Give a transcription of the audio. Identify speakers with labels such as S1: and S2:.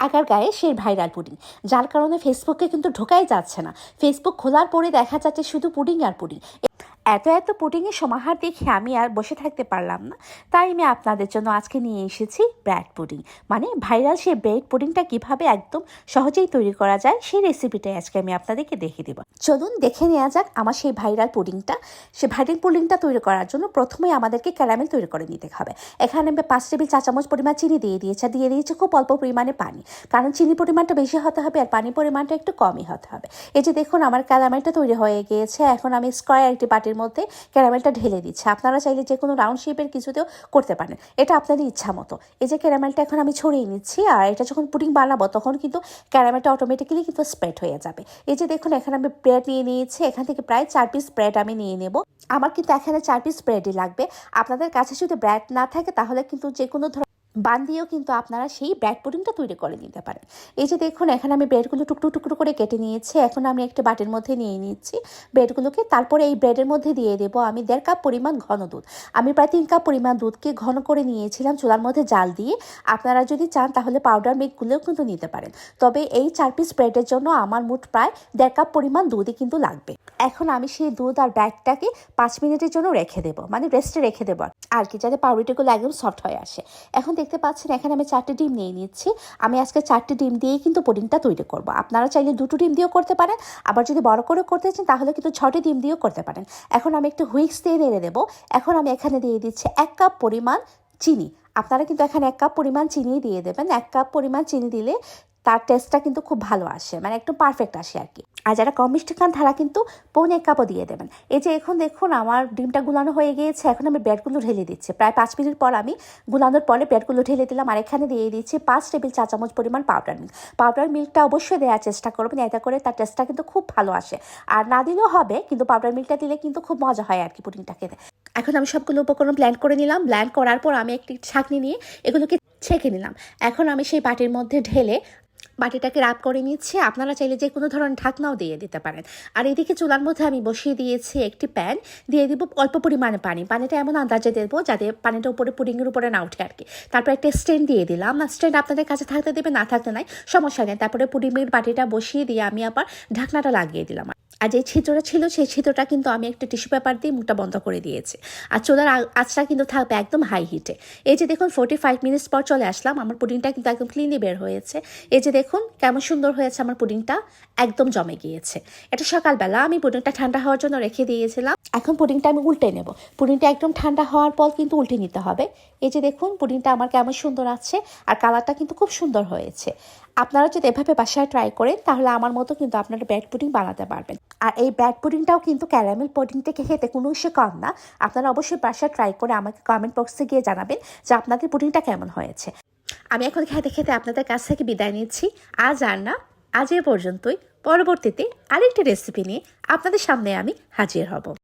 S1: আকার গায়ে সেই ভাইরাল পুডিং। যার কারণে ফেসবুকে কিন্তু ঢোকাই যাচ্ছে না। ফেসবুক খোলার পরে দেখা যাচ্ছে শুধু পুডিং আর পুডিং। এত এত পুডিংয়ের সমাহার দেখে আমি আর বসে থাকতে পারলাম না। তাই আমি আপনাদের জন্য আজকে নিয়ে এসেছি ব্রেড পুডিং মানে ভাইরাল সেই ব্রেড পুডিংটা কীভাবে একদম সহজেই তৈরি করা যায়, সেই রেসিপিটাই আজকে আমি আপনাদেরকে দেখে দেবো। চলুন দেখে নেওয়া যাক আমার সেই ভাইরাল পুডিংটা সেই ভাইরাল পুডিংটা তৈরি করার জন্য প্রথমে আমাদেরকে ক্যারামেল তৈরি করে নিতে হবে। এখানে আমি পাঁচ টেবিল চা চামচ পরিমাণ চিনি দিয়ে দিয়েছি দিয়ে দিয়েছি খুব অল্প পরিমাণে পানি। কারণ চিনি পরিমাণটা বেশি হতে হবে, আর পানির পরিমাণটা একটু কমই হতে হবে। এই যে দেখুন, আমার ক্যারামেলটা তৈরি হয়ে গিয়েছে। এখন আমি স্কোয়ার একটি বাটির মধ্যে ক্যারামেলটা ঢেলে দিচ্ছে। আপনারা চাইলে যে কোনো রাউন্ড শেপের কিছুতেও করতে পারেন। এটা আপনাদের ইচ্ছা মতো। এই যে ক্যারামেলটা এখন আমি ছড়িয়ে নিচ্ছি, আর এটা যখন পুডিং বানাবো, তখন কিন্তু ক্যারামেলটা অটোমেটিক্যালি কিন্তু স্প্রেড হয়ে যাবে। এই যে দেখুন, এখানে আমি ব্রেড নিয়ে নিয়েছি। এখান থেকে প্রায় চার পিস ব্রেড আমি নিয়ে নেব। আমার কিন্তু এখানে চার পিস ব্রেডই লাগবে। আপনাদের কাছে যদি ব্রেড না থাকে, তাহলে কিন্তু যে কোনো বান দিয়েও কিন্তু আপনারা সেই ব্রেড পুডিংটা তৈরি করে নিতে পারেন। এই যে দেখুন, এখানে আমি ব্রেডগুলো টুকরো টুকরো করে কেটে নিয়েছি। এখন আমি একটা বাটির মধ্যে নিয়ে নিচ্ছি ব্রেডগুলোকে তারপরে এই ব্রেডের মধ্যে দিয়ে দেব আমি দেড় কাপ পরিমাণ ঘন দুধ। আমি প্রায় তিন কাপ পরিমাণ দুধকে ঘন করে নিয়েছিলাম চুলার মধ্যে জাল দিয়ে। আপনারা যদি চান তাহলে পাউডার মিল্কগুলোও কিন্তু নিতে পারেন। তবে এই চার পিস ব্রেডের জন্য আমার মোট প্রায় দেড় কাপ পরিমাণ দুধই কিন্তু লাগবে। এখন আমি সেই দুধ আর ব্রেডটাকে পাঁচ মিনিটের জন্য রেখে দেবো। মানে রেস্টে রেখে দেবো। আর কি, যাতে পাউরুটিগুলো একদম সফট হয়ে আসে। এখন দেখতে পাচ্ছেন, এখানে আমি চারটে ডিম নিয়ে নিচ্ছি। আমি আজকে চারটে ডিম দিয়েই কিন্তু পুডিংটা তৈরি করব। আপনারা চাইলে দুটো ডিম দিয়েও করতে পারেন, আবার যদি বড় করে করতে চান তাহলে কিন্তু ছটি ডিম দিয়েও করতে পারেন। এখন আমি একটু হুইক্স দিয়ে নেড়ে দেবো এখন আমি এখানে দিয়ে দিচ্ছি এক কাপ পরিমাণ চিনি। আপনারা কিন্তু এখানে এক কাপ পরিমাণ চিনি দিয়ে দেবেন। এক কাপ পরিমাণ চিনি দিলে তার টেস্টটা কিন্তু খুব ভালো আসে মানে একটু পারফেক্ট আসে আর কি। আর যারা কম মিষ্টি খান তারা কিন্তু পৌনে এক কাপও দিয়ে দেবেন। এই যে এখন দেখুন, আমার ডিমটা গুলানো হয়ে গিয়েছে, এখন আমি ব্রেডগুলো ঢেলে দিচ্ছি। প্রায় পাঁচ মিনিট পর আমি গুলানোর পরে ব্রেডগুলো ঢেলে দিলাম, আর এখানে দিয়ে দিচ্ছি পাঁচ টেবিল চা চামচ পরিমাণ পাউডার মিল্ক পাউডার মিল্কটা অবশ্যই দেওয়ার চেষ্টা করবেন, এতে করে তার টেস্টটা কিন্তু খুব ভালো আসে। আর না দিলেও হবে, কিন্তু পাউডার মিল্কটা দিলে কিন্তু খুব মজা হয় আর কি পুডিংটা খেতে। এখন আমি সবগুলো উপকরণ ব্ল্যান্ড করে নিলাম। ব্ল্যান্ড করার পর আমি একটি ছাঁকনি নিয়ে এগুলোকে ছেঁকে নিলাম। এখন আমি সেই বাটির মধ্যে ঢেলে বাটিটাকে রাপ করে নিচ্ছে। আপনারা চাইলে যে কোনো ধরনের ঢাকনাও দিয়ে দিতে পারেন। আর এদিকে চুলার মধ্যে আমি বসিয়ে দিয়েছি একটি প্যান দিয়ে দিব অল্প পরিমাণে পানি। পানিটা এমন আন্দাজে দেবো যাতে পানিটা উপরে পুডিংয়ের উপরে না উঠে আর কি তারপর একটা স্ট্যান্ড দিয়ে দিলাম। স্ট্যান্ড আপনাদের কাছে থাকতে দেবে, না থাকতে নাই, সমস্যা নেই। তারপরে পুডিংয়ের বাটিটা বসিয়ে দিয়ে আমি আবার ঢাকনাটা লাগিয়ে দিলাম। আর যে ছিদ্রটা ছিল, সেই ছিদ্রটা কিন্তু আমি একটা টিস্যু পেপার দিয়ে মুখটা বন্ধ করে দিয়েছি। আর চুলার আঁচটা কিন্তু থাকবে একদম হাই হিটে এই যে দেখুন ফোর্টি ফাইভ মিনিটস পর চলে আসলাম। আমার পুডিংটা কিন্তু একদম ক্লিনলি বের হয়েছে। এই যে দেখুন, কেমন সুন্দর হয়েছে আমার পুডিংটা। একদম জমে গিয়েছে। এটা সকালবেলা আমি পুডিংটা ঠান্ডা হওয়ার জন্য রেখে দিয়েছিলাম। এখন পুডিংটা আমি উল্টে নেব। পুডিংটা একদম ঠান্ডা হওয়ার পর কিন্তু উল্টে নিতে হবে। এই যে দেখুন, পুডিংটা আমার কেমন সুন্দর আছে। আর কালারটা কিন্তু খুব সুন্দর হয়েছে। আপনারা যদি এভাবে বাসায় ট্রাই করেন, তাহলে আমার মতো কিন্তু আপনারা ব্রেড পুডিং বানাতে পারবেন। আর এই ব্রেড পুডিংটাও কিন্তু ক্যারামেল পুডিং থেকে খেতে কোনো অংশে কম না। আপনারা অবশ্যই বাসায় ট্রাই করে আমাকে কমেন্ট বক্সে গিয়ে জানাবেন যে আপনাদের পুডিংটা কেমন হয়েছে। আমি এখন খেতে খেতে আপনাদের কাছ থেকে বিদায় নিচ্ছি। আজ আর না, আজ এ পর্যন্তই। পরবর্তীতে আরেকটি রেসিপি নিয়ে আপনাদের সামনে আমি হাজির হব।